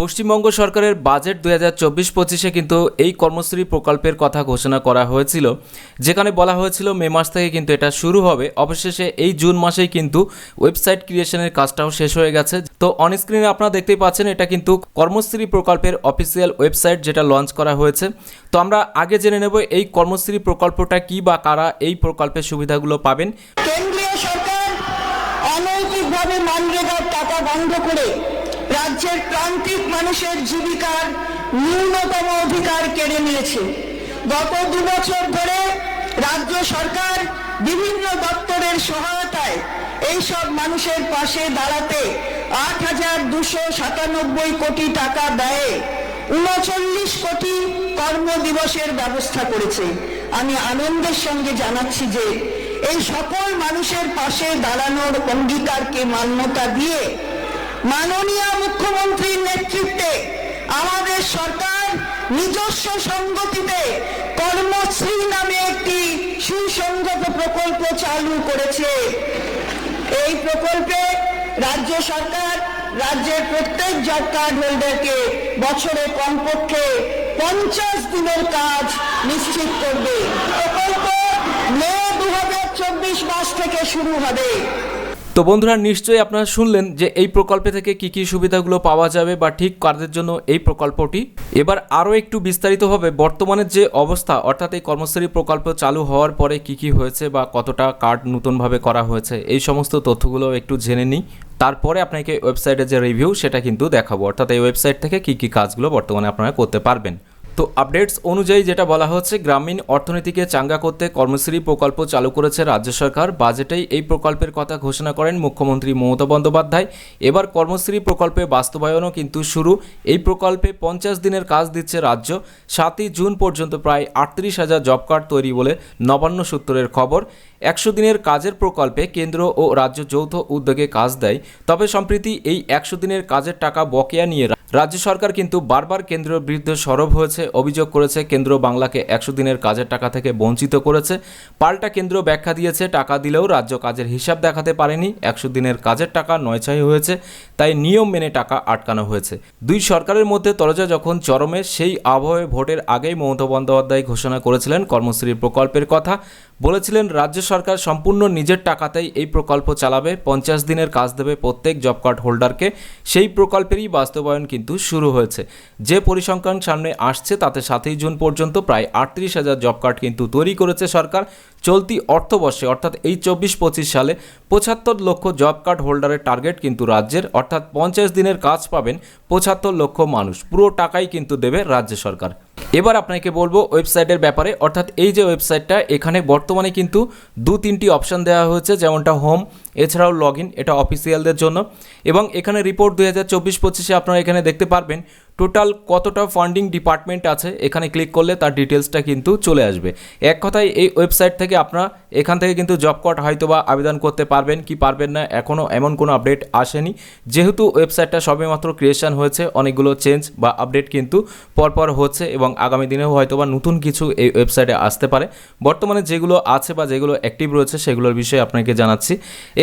পশ্চিমবঙ্গ সরকারের বাজেট দুই হাজার চব্বিশ পঁচিশে কিন্তু এই কর্মশ্রী প্রকল্পের কথা ঘোষণা করা হয়েছিল। যেখানে বলা হয়েছিল মে মাস থেকে কিন্তু এটা শুরু হবে। অবশেষে এই জুন মাসেই কিন্তু ওয়েবসাইট ক্রিয়েশনের কাজটাও শেষ হয়ে গেছে। তো অন স্ক্রিনে আপনারা দেখতেই পাচ্ছেন এটা কিন্তু কর্মশ্রী প্রকল্পের অফিসিয়াল ওয়েবসাইট যেটা লঞ্চ করা হয়েছে। তো আমরা আগে জেনে নেব এই কর্মশ্রী প্রকল্পটা কি বা কারা এই প্রকল্পের সুবিধাগুলো পাবেন। কেন্দ্রীয় সরকার অনৈতিকভাবে মানরেগার টাকা বন্ধ করে রাজ্যের প্রান্তিক মানুষের জীবিকার ন্যূনতম অধিকার কেড়ে নিয়েছে। গত দু বছর ধরে রাজ্য সরকার বিভিন্ন দপ্তরের সহায়তায় এইসব মানুষের পাশে দাঁড়াতে আট হাজার দুশো সাতানব্বই কোটি টাকা ব্যয়ে উনচল্লিশ কোটি কর্মদিবসের ব্যবস্থা করেছে। আমি আনন্দের সঙ্গে জানাচ্ছি যে এই সকল মানুষের পাশে দাঁড়ানোর অঙ্গীকারকে মান্যতা দিয়ে মাননীয় মুখ্যমন্ত্রীর নেতৃত্বে আমাদের সরকার নিজস্ব সঙ্গতিতে কর্মশ্রী নামে একটি সুসংগত প্রকল্প চালু করেছে। এই প্রকল্পে রাজ্য সরকার, রাজ্যের প্রত্যেক জব কার্ড হোল্ডারকে বছরে কমপক্ষে পঞ্চাশ দিনের কাজ নিশ্চিত করবে। প্রকল্প মে দু হাজার চব্বিশ মাস থেকে শুরু হবে। তো বন্ধুরা, নিশ্চয়ই আপনারা শুনলেন যে এই প্রকল্পে থেকে কি কি সুবিধাগুলো পাওয়া যাবে বা ঠিক কাদের জন্য এই প্রকল্পটি। এবার আরও একটু বিস্তারিতভাবে বর্তমানের যে অবস্থা, অর্থাৎ এই কর্মশ্রী প্রকল্প চালু হওয়ার পরে কি কি হয়েছে বা কতটা কার্ড নতুনভাবে করা হয়েছে, এই সমস্ত তথ্যগুলো একটু জেনে নিই। তারপরে আপনাকে ওয়েবসাইটের যে রিভিউ, সেটা কিন্তু দেখাবো। অর্থাৎ এই ওয়েবসাইট থেকে কি কি কাজগুলো বর্তমানে আপনারা করতে পারবেন। তো আপডেটস অনুযায়ী যেটা বলা হচ্ছে, গ্রামীণ অর্থনীতিকে চাঙ্গা করতে কর্মশ্রী প্রকল্প চালু করেছে রাজ্য সরকার। বাজেটেই এই প্রকল্পের কথা ঘোষণা করেন মুখ্যমন্ত্রী মমতা বন্দ্যোপাধ্যায়। এবার কর্মশ্রী প্রকল্পে বাস্তবায়নও কিন্তু শুরু। এই প্রকল্পে পঞ্চাশ দিনের কাজ দিচ্ছে রাজ্য। সাতই জুন পর্যন্ত প্রায় আটত্রিশ হাজার জব কার্ড তৈরি বলে নবান্ন সূত্রের খবর। একশো দিনের কাজের প্রকল্পে কেন্দ্র ও রাজ্য যৌথ উদ্যোগে কাজ দেয়, তবে সম্প্রতি এই একশো দিনের কাজের টাকা বকেয়া নিয়ে রাজ্য সরকার কিন্তু বারবার কেন্দ্রের বিরুদ্ধে সরব হয়েছে, অভিযোগ করেছে কেন্দ্র বাংলাকে একশো দিনের কাজের টাকা থেকে বঞ্চিত করেছে। পাল্টা কেন্দ্র ব্যাখ্যা দিয়েছে, টাকা দিলেও রাজ্য কাজের হিসাব দেখাতে পারেনি। একশো দিনের কাজের টাকা নয়ছাই হয়েছে, তাই নিয়ম মেনে টাকা আটকানো হয়েছে। দুই সরকারের মধ্যে তরজা যখন চরমে, সেই আবহে ভোটের আগেই মমতা বন্দ্যোপাধ্যায় ঘোষণা করেছিলেন কর্মশ্রী প্রকল্পের কথা। বলেছিলেন, রাজ্য সরকার সম্পূর্ণ নিজের টাকাতেই এই প্রকল্প চালাবে, পঞ্চাশ দিনের কাজ দেবে প্রত্যেক জব কার্ড হোল্ডারকে সেই প্রকল্পেরই বাস্তবায়ন কিন্তু শুরু হয়েছে। যে পরিসংখ্যান সামনে আসছে তাতে সাতই জুন পর্যন্ত প্রায় আটত্রিশ হাজার জব কার্ড কিন্তু তৈরি করেছে সরকার। চলতি অর্থবর্ষে, অর্থাৎ এই চব্বিশ পঁচিশ সালে, পঁচাত্তর লক্ষ জব কার্ড হোল্ডারের টার্গেট কিন্তু রাজ্যের, অর্থাৎ পঞ্চাশ দিনের কাজ পাবেন পঁচাত্তর লক্ষ মানুষ। পুরো টাকাই কিন্তু দেবে রাজ্য সরকার। এবার আপনাকে বলব ওয়েবসাইটের ব্যাপারে, অর্থাৎ এই যে ওয়েবসাইটটা, এখানে বর্তমানে কিন্তু দু তিনটি অপশান দেওয়া হয়েছে, যেমনটা হোম এছাড়াও লগ ইন এটা অফিসিয়ালদের জন্য। এবং এখানে রিপোর্ট দুই হাজার চব্বিশ পঁচিশে আপনারা এখানে দেখতে পারবেন টোটাল কতটা ফান্ডিং ডিপার্টমেন্ট আছে। এখানে ক্লিক করলে তার ডিটেলসটা কিন্তু চলে আসবে। এক কথায় এই ওয়েবসাইট থেকে আপনারা এখান থেকে কিন্তু জব কার্ড হয়তো বা আবেদন করতে পারবেন কি পারবেন না এখনও এমন কোনো আপডেট আসেনি। যেহেতু ওয়েবসাইটটা সবেমাত্র ক্রিয়েশন হয়েছে, অনেকগুলো চেঞ্জ বা আপডেট কিন্তু পরপর হচ্ছে এবং আগামী দিনেও হয়তো বা নতুন কিছু এই ওয়েবসাইটে আসতে পারে। বর্তমানে যেগুলো আছে বা যেগুলো অ্যাক্টিভ রয়েছে, সেগুলোর বিষয়ে আপনাকে জানাচ্ছি।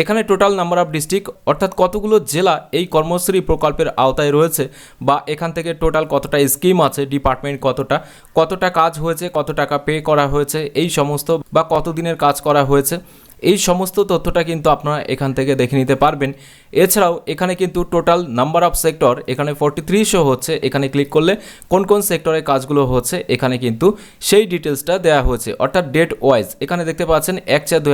এখানে টোটাল নাম্বার অফ ডিস্ট্রিক্ট অর্থাৎ কতগুলো জেলা এই কর্মশ্রী প্রকল্পের আওতায় রয়েছে বা এখান থেকে টোটাল কতটা স্কিম আছে ডিপার্টমেন্ট কতটা কতটা কাজ হয়েছে, কত টাকা পে করা হয়েছে, এই সমস্ত বা কতদিনের কাজ করা হয়েছে, এই সমস্ত তথ্যটা কিন্তু আপনারা এখান থেকে দেখে নিতে পারবেন। এছাড়াও এখানে কিন্তু টোটাল নাম্বার অফ সেক্টর এখানে ফর্টি থ্রি শো হচ্ছে, এখানে ক্লিক করলে কোন কোন সেক্টরে কাজগুলো হচ্ছে, এখানে কিন্তু সেই ডিটেলসটা দেওয়া হয়েছে। অর্থাৎ ডেট ওয়াইজ এখানে দেখতে পাচ্ছেন এক চার দু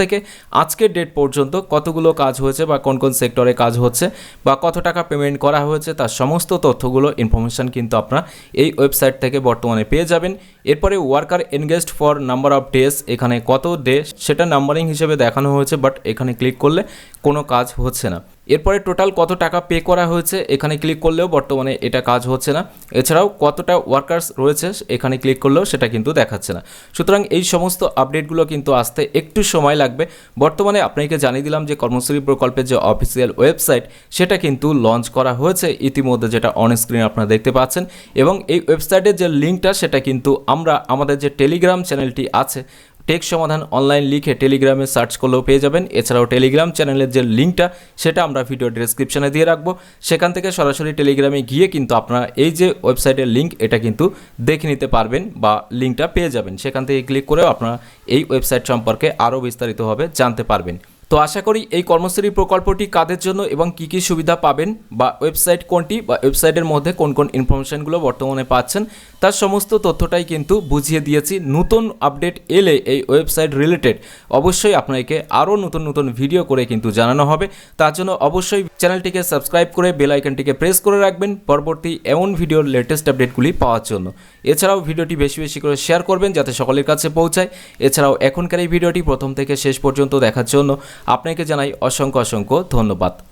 থেকে আজকের ডেট পর্যন্ত কতগুলো কাজ হয়েছে বা কোন কোন সেক্টরে কাজ হচ্ছে বা কত টাকা পেমেন্ট করা হয়েছে, তার সমস্ত তথ্যগুলো ইনফরমেশান কিন্তু আপনারা এই ওয়েবসাইট থেকে বর্তমানে পেয়ে যাবেন। এরপরে worker engaged for number of days এখানে কত ডে সেটা নাম্বারিং হিসেবে দেখানো হয়েছে বাট এখানে ক্লিক করলে কোনো কাজ হচ্ছে না। এরপরে টোটাল কত টাকা পে করা হয়েছে এখানে ক্লিক করলেও বর্তমানে এটা কাজ হচ্ছে না। এছাড়াও কতটা ওয়ার্কার্স রয়েছে এখানে ক্লিক করলেও সেটা কিন্তু দেখাচ্ছে না। সুতরাং এই সমস্ত আপডেটগুলো কিন্তু আসতে একটু সময় লাগবে। বর্তমানে আপনাকে জানিয়ে দিলাম যে কর্মশ্রী প্রকল্পের যে অফিসিয়াল ওয়েবসাইট সেটা কিন্তু লঞ্চ করা হয়েছে ইতিমধ্যে যেটা অন স্ক্রিন আপনারা দেখতে পাচ্ছেন। এবং এই ওয়েবসাইটের যে লিঙ্কটা সেটা কিন্তু আমরা, আমাদের যে টেলিগ্রাম চ্যানেলটি আছে টেক সমাধান অনলাইন লিখে টেলিগ্রামে সার্চ করলেও পেয়ে যাবেন। এছাড়াও টেলিগ্রাম চ্যানেলের যে লিঙ্কটা, সেটা আমরা ভিডিও ডিসক্রিপশানে দিয়ে রাখব। সেখান থেকে সরাসরি টেলিগ্রামে গিয়ে কিন্তু আপনারা এই যে ওয়েবসাইটের লিঙ্ক, এটা কিন্তু দেখে নিতে পারবেন বা লিঙ্কটা পেয়ে যাবেন। সেখান থেকে ক্লিক করেও আপনারা এই ওয়েবসাইট সম্পর্কে আরও বিস্তারিতভাবে জানতে পারবেন। তো আশা করি এই কর্মশ্রী প্রকল্পটি কাদের জন্য এবং কি কি সুবিধা পাবেন বা ওয়েবসাইট কোনটি বা ওয়েবসাইটের মধ্যে কোন কোন ইনফরমেশনগুলো বর্তমানে পাচ্ছেন, তার সমস্ত তথ্যটাই কিন্তু বুঝিয়ে দিয়েছি। নতুন আপডেট এলে এই ওয়েবসাইট রিলেটেড অবশ্যই আপনাকে আরও নতুন নতুন ভিডিও করে কিন্তু জানানো হবে। তার জন্য অবশ্যই চ্যানেলটিকে সাবস্ক্রাইব করে বেল আইকনটিকে প্রেস করে রাখবেন পরবর্তী এমন ভিডিওর লেটেস্ট আপডেটগুলি পাওয়ার জন্য। এছাড়াও ভিডিওটি বেশি বেশি করে শেয়ার করবেন যাতে সকলের কাছে পৌঁছায়। এছাড়াও এখনকার এই ভিডিওটি প্রথম থেকে শেষ পর্যন্ত দেখার জন্য আপনাকে জানাই অসংখ্য অসংখ্য ধন্যবাদ।